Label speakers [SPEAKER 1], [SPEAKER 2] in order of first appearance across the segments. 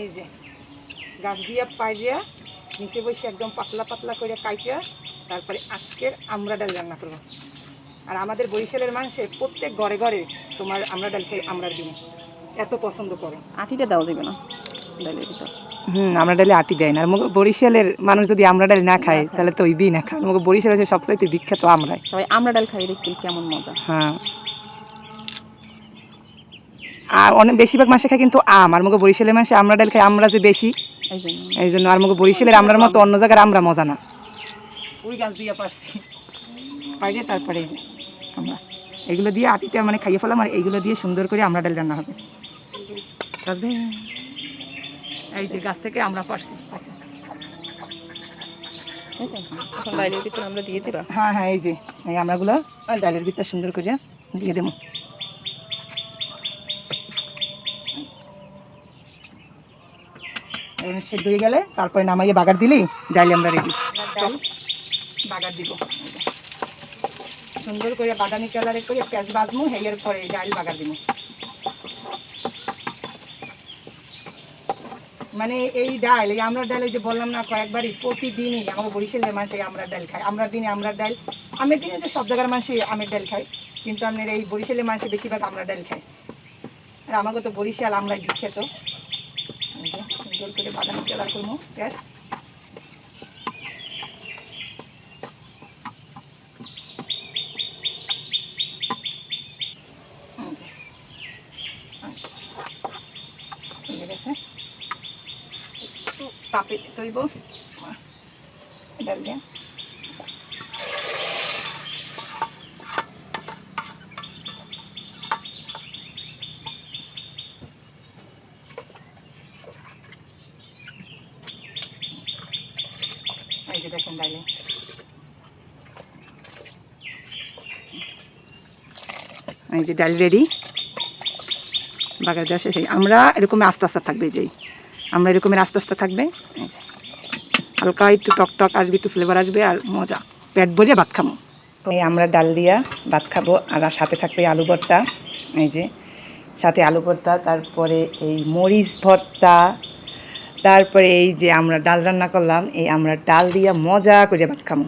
[SPEAKER 1] এই যে গাছ দিয়া পাইয়া নিচে বসে একদম পাতলা পাতলা করে কাইটা তারপরে আজকের আমরা ডাল রান্না করব। আর আমাদের বরিশালের মানুষের প্রত্যেক ঘরে ঘরে তোমার আমরা ডাল খেয়ে আমরা দিন। এত পছন্দ করে।
[SPEAKER 2] আটিটা দেওয়া যাবে না ডালের ভিতর।
[SPEAKER 1] হুম আমরা ডালে আটি দেয় না। আর বরিশালের মানুষ যদি আমরা ডাল না খায় তাহলে তো ওইবি না। খায় মুখ বরিশাল হচ্ছে সবচাইতে বিখ্যাত আমরাই।
[SPEAKER 2] সবাই আমরা ডাল খাই দেখবেন কেমন মজা।
[SPEAKER 1] হ্যাঁ। আর অনেক বেশিরভাগ মাসে খায় কিন্তু আম। আর মুখে বরিশালের মাসে আমরা ডাল খাই আমরা যে বেশি
[SPEAKER 2] এই জন্য।
[SPEAKER 1] আর মুখে বরিশালের আমরার মতো অন্য জায়গার আমরা মজা না। ওই গাছ দিয়ে পারছি। পাইলে তারপরে আমরা এগুলো দিয়ে আটিটা মানে খাইয়ে ফেলাম আর এইগুলো দিয়ে সুন্দর করে আমরা ডাল রান্না হবে। এই যে গাছ থেকে আমরা পারছি।
[SPEAKER 2] ডালের ভিতর আমরা দিয়ে দিবা?
[SPEAKER 1] হ্যাঁ হ্যাঁ এই যে এই আমরাগুলো ডালের ভিতর সুন্দর করে দিয়ে দেবো। সেদ্ধ হয়ে গেলে তারপরে নামাইয়ে বাগার দিলেই ডাল আমরা রেডি। বাগার দিব। সুন্দর করে বাদামি কালারে করে পেঁয়াজ বাজমু হেয়ার পরে ডাল বাগার দিব মানে এই ডাল এই আমরা ডাল যে বললাম না কয়েকবারই, প্রতিদিনই আমাকে বরিশালের মানুষ আমরা ডাল খায়। আমরা দিনে আমরা ডাল আমের দিনে তো সব জায়গার মানুষই আমের ডাল খায়। কিন্তু আপনার এই বরিশালের মানুষ বেশিরভাগ আমরা ডাল খায়। আর আমাকে তো বরিশাল আমরা বিখ্যাত। সুন্দর করে বাদামি কালার করব গেছে। একটু তাপে তৈব। ডাল দিয়ে যে দেখেন ডালে এই যে ডাল রেডি। বাগার দেওয়া শেষ। আমরা এরকম আস্তে আস্তে থাকবে এই যে আমরা এরকমের আস্তে আস্তে থাকবে। হালকা একটু টক টক আসবে, একটু ফ্লেভার আসবে আর মজা। পেট ভরিয়ে ভাত খাব এই আমরা ডাল দিয়া ভাত খাব আর সাথে থাকবে আলু ভর্তা। এই যে। সাথে আলু ভর্তা, তারপরে এই মরিচ ভর্তা। তারপরে এই যে আমরা ডাল রান্না করলাম, এই আমরা ডাল দিয়া মজা করে ভাত খাব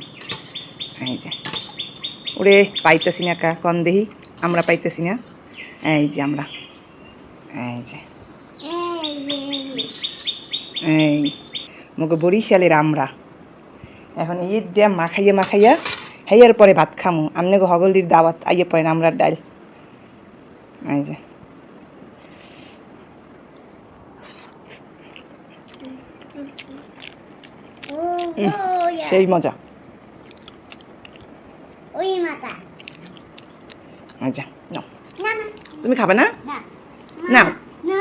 [SPEAKER 1] এই যে, ওরে পাইতেছি না কা, কন দেহি? আমরা পাইতেছি না। এই যে আমরা। এই যে। এই মুখে বরিশালের আমরা। এখন ঈদ দিয়া মাখাইয়া মাখাইয়া হেয়ার পরে ভাত খামো। আমনে গো হগলদির দাওয়াত আইয়ে পড়েন আমরা ডাল। এই যে। সেই মজা।
[SPEAKER 3] ওই মাথা
[SPEAKER 1] আচ্ছা নাও। তুমি খাবে
[SPEAKER 3] না?
[SPEAKER 1] নাও।
[SPEAKER 3] না।